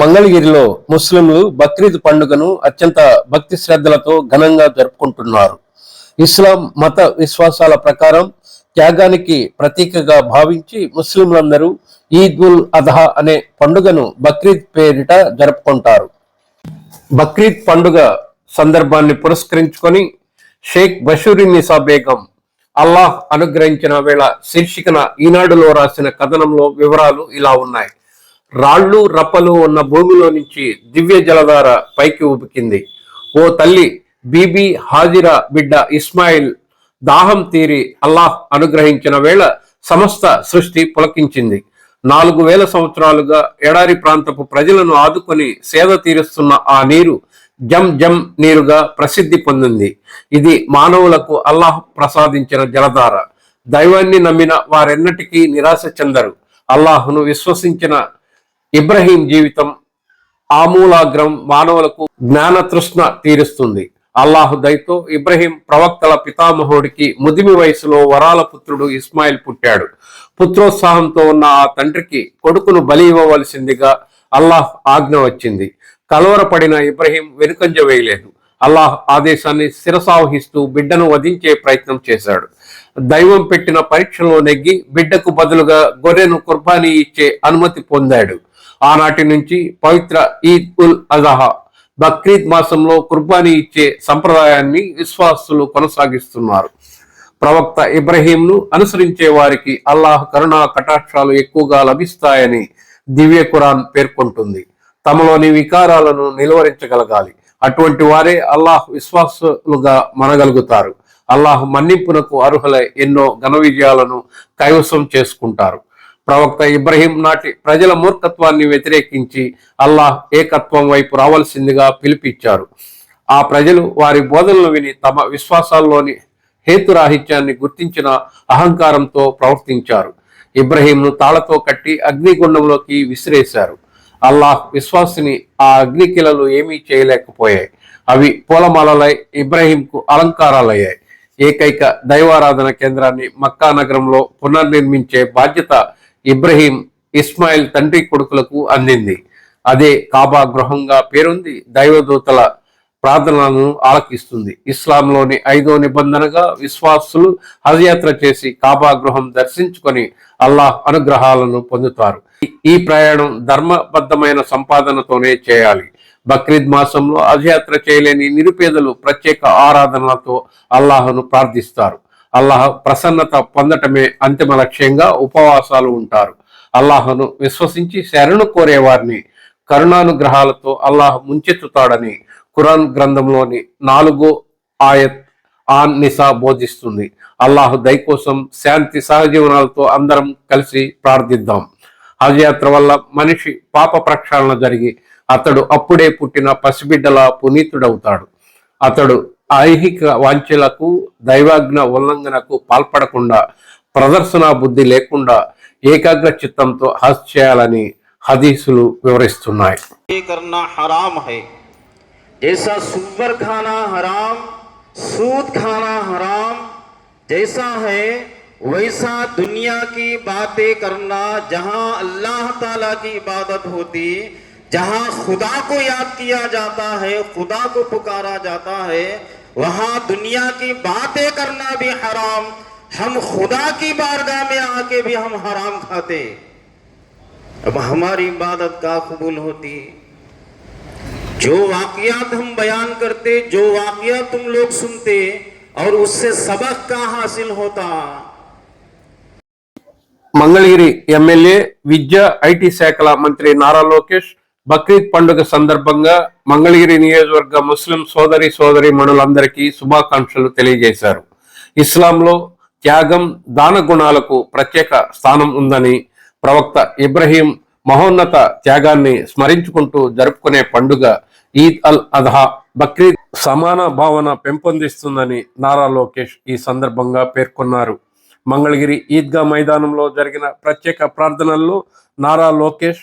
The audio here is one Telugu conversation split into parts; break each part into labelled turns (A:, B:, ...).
A: మంగళగిరిలో ముస్లింలు బక్రీద్ పండుగను అత్యంత భక్తి శ్రద్ధలతో ఘనంగా జరుపుకుంటున్నారు. ఇస్లాం మత విశ్వాసాల ప్రకారం త్యాగానికి ప్రతీకగా భావించి ముస్లింలందరూ ఈద్ ఉల్ అదహా అనే పండుగను బక్రీద్ పేరిట జరుపుకుంటారు. బక్రీద్ పండుగ సందర్భాన్ని పురస్కరించుకొని షేక్ బషూరినిసా బేగం అల్లాహ్ అనుగ్రహించిన వేళ శీర్షికన ఈనాడులో రాసిన కథనంలో వివరాలు ఇలా ఉన్నాయి. రాళ్ళు రప్పలు ఉన్న భూమిలో నుంచి దివ్య జలధార పైకి ఊపికింది. ఓ తల్లి బీబీ హాజిరా బిడ్డ ఇస్మాయిల్ దాహం తీరి అల్లాహ్ అనుగ్రహించిన వేళ సమస్త సృష్టి పులకించింది. నాలుగు వేల సంవత్సరాలుగా ఎడారి ప్రాంతపు ప్రజలను ఆదుకొని సేద తీరుస్తున్న ఆ నీరు జం జం నీరుగా ప్రసిద్ధి పొందింది. ఇది మానవులకు అల్లాహ్ ప్రసాదించిన జలధార. దైవాన్ని నమ్మిన వారెన్నటికీ నిరాశ చెందరు. అల్లాహ్ను విశ్వసించిన ఇబ్రహీం జీవితం ఆమూలాగ్రం మానవులకు జ్ఞాన తృష్ణ తీరుస్తుంది. అల్లాహు దయతో ఇబ్రహీం ప్రవక్తల పితామహుడికి ముదిమి వయసులో వరాల పుత్రుడు ఇస్మాయిల్ పుట్టాడు. పుత్రోత్సాహంతో ఉన్న ఆ తండ్రికి కొడుకును బలి ఇవ్వవలసిందిగా అల్లాహ్ ఆజ్ఞ వచ్చింది. కలవరపడిన ఇబ్రహీం వెనుకంజ వేయలేదు. అల్లాహ్ ఆదేశాన్ని శిరసావహిస్తూ బిడ్డను వధించే ప్రయత్నం చేశాడు. దైవం పెట్టిన పరీక్షలో నెగ్గి బిడ్డకు బదులుగా గొర్రెను కుర్బానీ ఇచ్చే అనుమతి పొందాడు. ఆనాటి నుంచి పవిత్ర ఈద్ ఉల్ అజహా బక్రీద్ మాసంలో కుర్బానీ ఇచ్చే సంప్రదాయాన్ని విశ్వాసులు కొనసాగిస్తున్నారు. ప్రవక్త ఇబ్రహీంను అనుసరించే వారికి అల్లాహ్ కరుణా కటాక్షాలు ఎక్కువగా లభిస్తాయని దివ్య ఖురాన్ పేర్కొంటుంది. తమలోని వికారాలను నిలువరించగలగాలి. అటువంటి వారే అల్లాహ్ విశ్వాసులుగా మనగలుగుతారు. అల్లాహ్ మన్నింపునకు అర్హులై ఎన్నో ఘన విజయాలను కైవసం చేసుకుంటారు. ప్రవక్త ఇబ్రహీం నాటి ప్రజల మూర్ఖత్వాన్ని వ్యతిరేకించి అల్లాహ్ ఏకత్వం వైపు రావాల్సిందిగా పిలిపించారు. ఆ ప్రజలు వారి బోధనలు విని తమ విశ్వాసాల్లోని హేతురాహిత్యాన్ని గుర్తించిన అహంకారంతో ప్రవర్తించారు. ఇబ్రహీంను తాళతో కట్టి అగ్నిగుండంలోకి విసిరేశారు. అల్లాహ్ విశ్వాసిని ఆ అగ్నికిలలు ఏమీ చేయలేకపోయాయి. అవి పూలమాలలై ఇబ్రహీంకు అలంకారాలయ్యాయి. ఏకైక దైవారాధన కేంద్రాన్ని మక్కా నగరంలో పునర్నిర్మించే బాధ్యత ఇబ్రహీం ఇస్మాయిల్ తండ్రి కొడుకులకు అందింది. అదే కాబా గృహంగా పేరుంది దైవదూతల ప్రార్థనలను ఆలకిస్తుంది. ఇస్లాంలోని ఐదో నిబంధనగా విశ్వాసులు హజయాత్ర చేసి కాబా గృహం దర్శించుకొని అల్లాహ్ అనుగ్రహాలను పొందుతారు. ఈ ప్రయాణం ధర్మబద్ధమైన సంపాదనతోనే చేయాలి. బక్రీద్ మాసంలో హజయాత్ర చేయలేని నిరుపేదలు ప్రత్యేక ఆరాధనలతో అల్లాహను ప్రార్థిస్తారు. అల్లాహ్ ప్రసన్నత పొందటమే అంతిమ లక్ష్యంగా ఉపవాసాలు ఉంటారు. అల్లాహను విశ్వసించి శరణు కోరేవారిని కరుణానుగ్రహాలతో అల్లాహ్ ముంచెత్తుతాడని ఖురాన్ గ్రంథంలోని నాలుగో ఆయత్ ఆన్ నిసా బోధిస్తుంది. అల్లాహ్ దయ కోసం శాంతి సహజీవనాలతో అందరం కలిసి ప్రార్థిద్దాం. హజ్ యాత్ర వల్ల మనిషి పాప ప్రక్షాళన జరిగి అతడు అప్పుడే పుట్టిన పసిబిడ్డల పునీతుడవుతాడు. అతడు ఐహిక వాంఛలకు దైవాజ్ఞ ఉల్లంఘనకు పాల్పడకుండా ప్రదర్శన బుద్ధి లేకుండా ఏకాగ్ర చిత్తంతో హజ్ చేయాలని హదీసులు వివరిస్తున్నాయి
B: ये करना हराम है जैसा सुअर खाना हराम सूद खाना हराम जैसा है वैसा दुनिया की बातें करना जहां अल्लाह ताला की इबादत होती जहां खुदा को याद किया जाता है खुदा को पुकारा जाता है वहां दुनिया की बातें करना भी हराम हम खुदा की बारगाह में आके भी हम हराम खाते अब हमारी इबादत का कबूल होती जो वाकयात हम बयान करते जो वाकया तुम लोग सुनते और उससे सबक का हासिल होता
A: మంగళగిరి ఎమ్మెల్యే విద్య ఐటీ శాఖల మంత్రి నారా లోకేష్ బక్రీద్ పండుగ సందర్భంగా మంగళగిరి నియోజకవర్గ ముస్లిం సోదరి సోదరి మనులందరికీ శుభాకాంక్షలు తెలియజేశారు. ఇస్లాంలో త్యాగం దాన గుణాలకు ప్రత్యేక స్థానం ఉందని ప్రవక్త ఇబ్రహీం మహోన్నత త్యాగాన్ని స్మరించుకుంటూ జరుపుకునే పండుగ ఈద్ అల్ అధా బక్రీద్ సమాన భావన పెంపొందిస్తుందని నారా లోకేష్ ఈ సందర్భంగా పేర్కొన్నారు. మంగళగిరి ఈద్గా మైదానంలో జరిగిన ప్రత్యేక ప్రార్థనల్లో నారా లోకేష్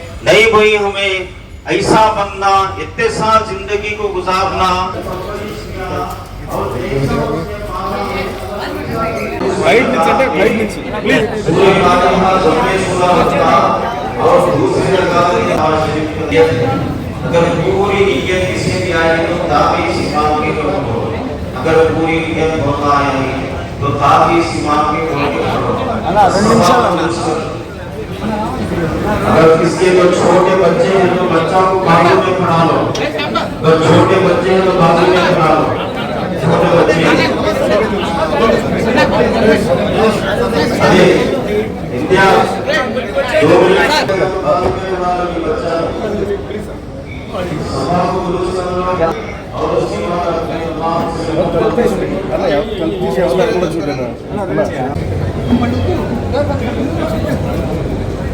B: नहीं भाई हमें ऐसा बनना इतने साल ज़िंदगी को गुजारना। अगर पूरी नीयत किसी भी आए तो ताबी इस इमाम के करो। अगर पूरी नीयत होता आए तो ताबी इस इमाम के करो। अगर किसी को छोटे बच्चे हैं तो बच्चा को बाजू में खड़ा लो। अगर छोटे बच्चे हैं तो बाजू में खड़ा लो। छोटे बच्चे अरे, इंडिया, दो मिनट बच्चा और उसके बाद अपने इमाम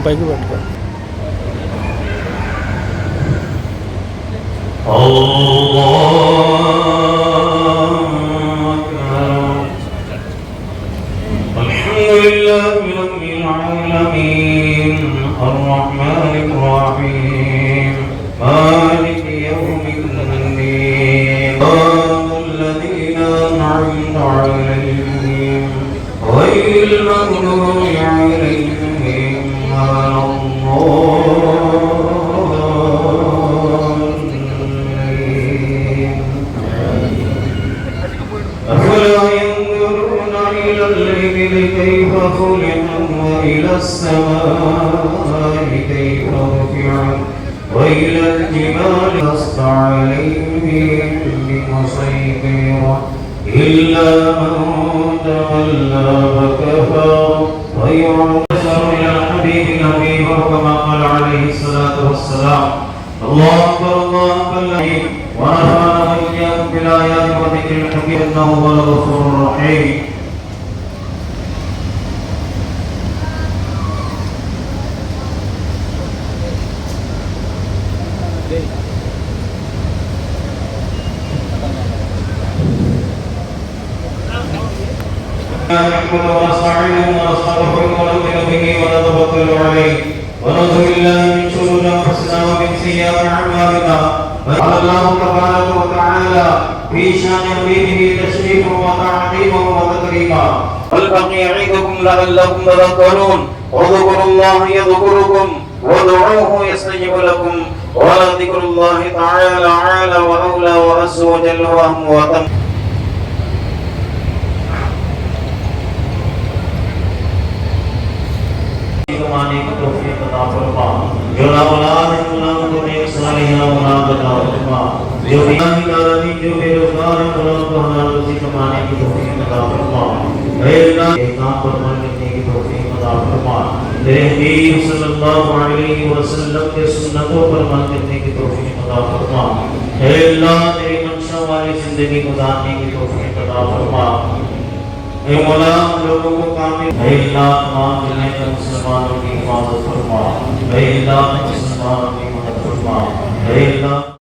B: సంపాదించి السماء كيف رفعت وإلى الجبال لست عليهم بمسيطر إلا من تولى وكفر ويعصر إلى الحبيب النبي كما قال عليه الصلاة والسلام. الله أكبر الله أكبر ونفعنا وإياكم بالآيات وذكر الحكيم إنه هو الغفور الرحيم. ونستعينه ونستغفره ونؤمن به ونتوكل عليه. ونعوذ بالله من شرور أنفسنا ومن سيئات أعمالنا. قال الله تبارك وتعالى في شأن حبيبه تشريفا وتعظيما وتكريما. والبقي يعيدكم لعلكم تذكرون. واذكروا الله يذكركم وادعوه يستجب لكم. ولذكر الله تعالى أعلى وأولى وعز وجل واهم तौफीक अता फरमा जो ना औलाद उन्हें उनको नेक सालिहां औलाद अता फरमा जो बीमारी दारानी जो बेरोजगार है उन्हें उनको हलाल रोजी कमाने की तौफीक अता फरमा ऐ अल्लाह के काम पर अमल करने की तौफीक अता फरमा तेरे हबीब सल्लल्लाहु अलैहि वसल्लम के सुन्नतों पर अमल करने की तौफीक अता फरमा ऐ अल्लाह तेरी मंशा वाली ज़िंदगी गुजारने की तौफीक अता फरमा हे मौला, हम लोगों को कामिल हे अल्लाह तमाम दुनिया के मुसलमानों की हिफाजत फरमा। हे अल्लाह, मुसलमानों की मदद फरमा। हे अल्लाह।